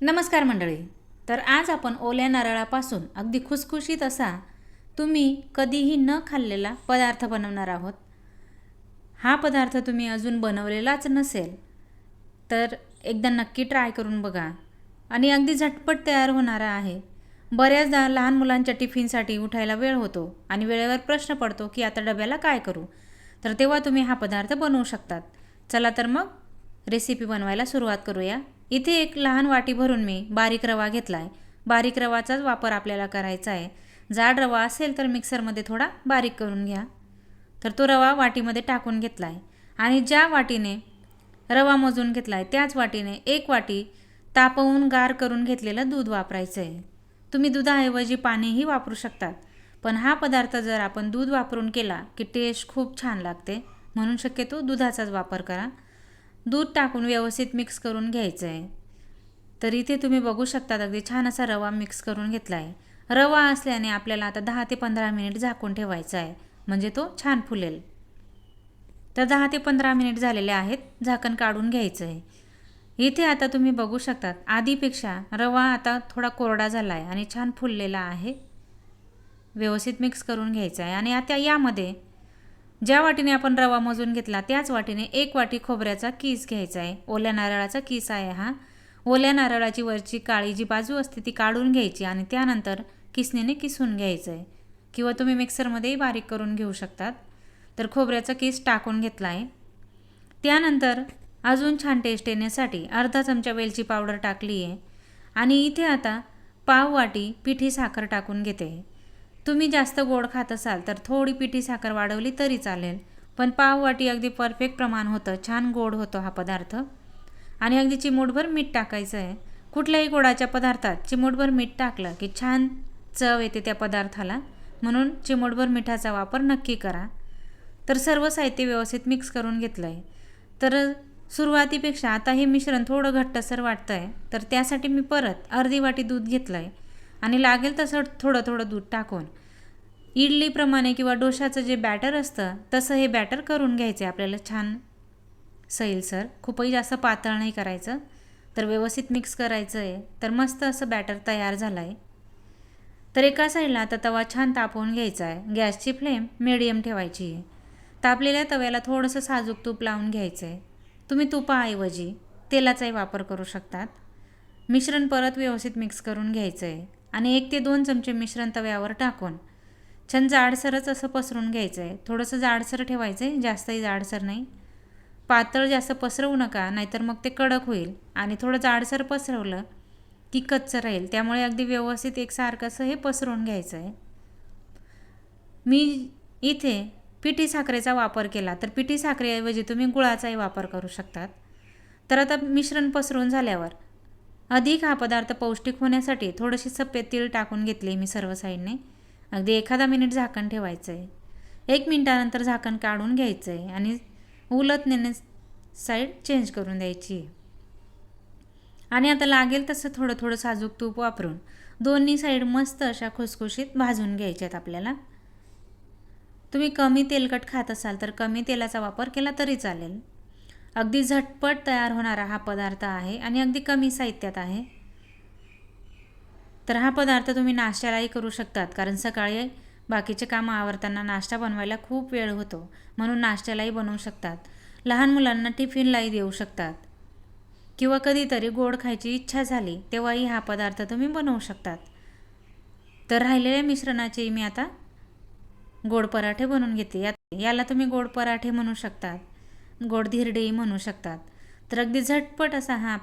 नमस्कार मंडळी. तर आज आपण ओल्या नारळापासून अगदी खुसखुशीत असा तुम्ही कधीही न खाल्लेला पदार्थ बनवणार आहोत. हा पदार्थ तुम्ही अजून बनवलेलाच नसेल तर एकदा नक्की ट्राय करून बघा आणि अगदी झटपट तयार होणारा आहे. बऱ्याचदा लहान मुलांच्या टिफिनसाठी उठायला वेळ होतो आणि वेळेवर प्रश्न पडतो की आता डब्याला काय करू? तर तेव्हा तुम्ही हा पदार्थ बनवू शकतात. चला तर मग रेसिपी बनवायला सुरुवात करूया. इथे एक लहान वाटी भरून मी बारीक रवा घेतला आहे बारीक रवाचाच वापर आपल्याला करायचा आहे. जाड रवा असेल तर मिक्सरमध्ये थोडा बारीक करून घ्या. तर तो रवा वाटीमध्ये टाकून घेतला आहे आणि ज्या वाटीने रवा मोजून घेतला आहे त्याच वाटीने एक वाटी तापवून गार करून घेतलेलं दूध वापरायचं आहे तुम्ही दुधाऐवजी पाणीही वापरू शकतात. पण हा पदार्थ जर आपण दूध वापरून केला की टेस्ट खूप छान लागते म्हणून शक्यतो दुधाचाच वापर करा. दूध टाकून व्यवस्थित मिक्स करून घ्यायचं आहे तर इथे तुम्ही बघू शकतात अगदी छान असा रवा मिक्स करून घेतला आहे रवा असल्याने आपल्याला आता दहा ते पंधरा मिनिट झाकून ठेवायचा आहे म्हणजे तो छान फुलेल. तर दहा ते पंधरा मिनिट झालेले आहेत झाकण काढून घ्यायचं आहे इथे आता तुम्ही बघू शकतात आधीपेक्षा रवा आता थोडा कोरडा झाला आहे आणि छान फुललेला आहे. व्यवस्थित मिक्स करून घ्यायचा आहे आणि आता यामध्ये ज्या वाटीने आपण रवा मोजून घेतला त्याच वाटीने एक वाटी खोबऱ्याचा किस घ्यायचा आहे. ओल्या नारळाचा किस आहे हा. ओल्या नारळाची वरची काळी जी बाजू असते ती काढून घ्यायची आणि त्यानंतर किसणीने किसून घ्यायचं आहे. किंवा तुम्ही मिक्सरमध्येही बारीक करून घेऊ शकतात. तर खोबऱ्याचा किस टाकून घेतला आहे. त्यानंतर अजून छान टेस्ट येण्यासाठी अर्धा चमचा वेलची पावडर टाकली आहे. आणि इथे आता पाव वाटी पिठी साखर टाकून घेते. तुम्ही जास्त गोड खात असाल तर थोडी पिठी साखर वाढवली तरी चालेल. पण पाववाटी अगदी परफेक्ट प्रमाण होतं. छान गोड होतो हा पदार्थ. आणि अगदी चिमूटभर मीठ टाकायचं आहे. कुठल्याही गोडाच्या पदार्थात चिमूटभर मीठ टाकलं की छान चव येते त्या पदार्थाला. म्हणून चिमूटभर मिठाचा वापर नक्की करा. तर सर्व साहित्य व्यवस्थित मिक्स करून घेतलं आहे तर सुरुवातीपेक्षा आता हे मिश्रण थोडं घट्टसर वाटतं आहे तर त्यासाठी मी परत अर्धी वाटी दूध घेतलं आहे आणि लागेल तसं थोडं थोडं दूध टाकून. इडलीप्रमाणे किंवा डोशाचं जे बॅटर असतं तसं हे बॅटर करून घ्यायचं आहे आपल्याला छान. सैलसर खूपही जास्त पातळ नाही करायचं. तर व्यवस्थित मिक्स करायचं आहे तर मस्त असं बॅटर तयार झालं आहे तर एका साईडला आता तवा छान तापवून घ्यायचा आहे गॅसची फ्लेम मिडियम ठेवायची. आहे तापलेल्या तव्याला थोडंसं साजूक तूप लावून घ्यायचं आहे तुम्ही तुपाऐवजी तेलाचाही वापर करू शकतात. मिश्रण परत व्यवस्थित मिक्स करून घ्यायचं आहे आणि एक ते दोन चमचे मिश्रण तव्यावर टाकून. छान जाडसरच असं पसरून घ्यायचं आहे थोडंसं जाडसर ठेवायचं आहे जास्तही जाडसर नाही. पातळ जास्त पसरवू नका नाहीतर मग ते कडक होईल. आणि थोडं जाडसर पसरवलं की कच्चं राहील. त्यामुळे अगदी व्यवस्थित एकसारखं असं हे पसरवून घ्यायचं आहे मी इथे पिठी साखरेचा वापर केला. तर पिठी साखरेऐवजी तुम्ही गुळाचाही वापर करू शकतात. तर आता मिश्रण पसरून झाल्यावर अधिक हा पदार्थ पौष्टिक होण्यासाठी थोडीशी सफेद तीळ टाकून घेतली मी सर्व साईडने अगदी एखादा मिनिट झाकण ठेवायचं आहे एक मिनटानंतर झाकण काढून घ्यायचं आहे आणि उलटण्याने साईड चेंज करून द्यायची. आणि आता लागेल तसं थोडं थोडं साजूक तूप वापरून दोन्ही साईड मस्त अशा खुसखुशीत भाजून घ्यायच्यात आपल्याला. तुम्ही कमी तेलकट खात असाल तर कमी तेलाचा वापर केला तरी चालेल. अगदी झटपट तयार होणारा हा पदार्थ आहे आणि अगदी कमी साहित्यात आहे. तर हा पदार्थ तुम्ही नाश्त्यालाही करू शकतात कारण सकाळी बाकीचे कामं आवरताना नाश्ता बनवायला खूप वेळ होतो म्हणून नाश्त्यालाही बनवू शकतात. लहान मुलांना टिफिनलाही देऊ शकतात. किंवा कधीतरी गोड खायची इच्छा झाली तेव्हाही हा पदार्थ तुम्ही बनवू शकतात. तर राहिलेल्या मिश्रणाचे मी आता गोड पराठे बनवून घेते. यात याला तुम्ही गोड पराठे म्हणू शकतात. गोडधिरडेही म्हणू शकतात. तर अगदी झटपट असा हा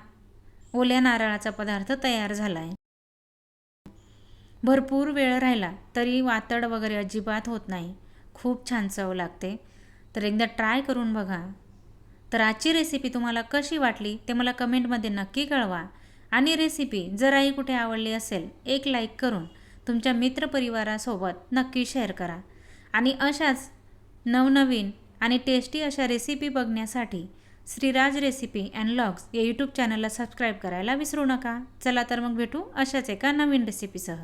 ओल्या नारळाचा पदार्थ तयार झाला आहे भरपूर वेळ राहिला तरी वातड वगैरे अजिबात होत नाही. खूप छान चव लागते. तर एकदा ट्राय करून बघा. तर आजची रेसिपी तुम्हाला कशी वाटली ते मला कमेंटमध्ये नक्की कळवा. आणि रेसिपी जराही कुठे आवडली असेल एक लाईक करून तुमच्या मित्रपरिवारासोबत नक्की शेअर करा. आणि अशाच नवनवीन आणि टेस्टी अशा रेसिपी बघण्यासाठी श्रीराज रेसिपी अँड लॉग्स या यूट्यूब चॅनलला सबस्क्राईब करायला विसरू नका. चला तर मग भेटू अशाच एका नवीन रेसिपीसह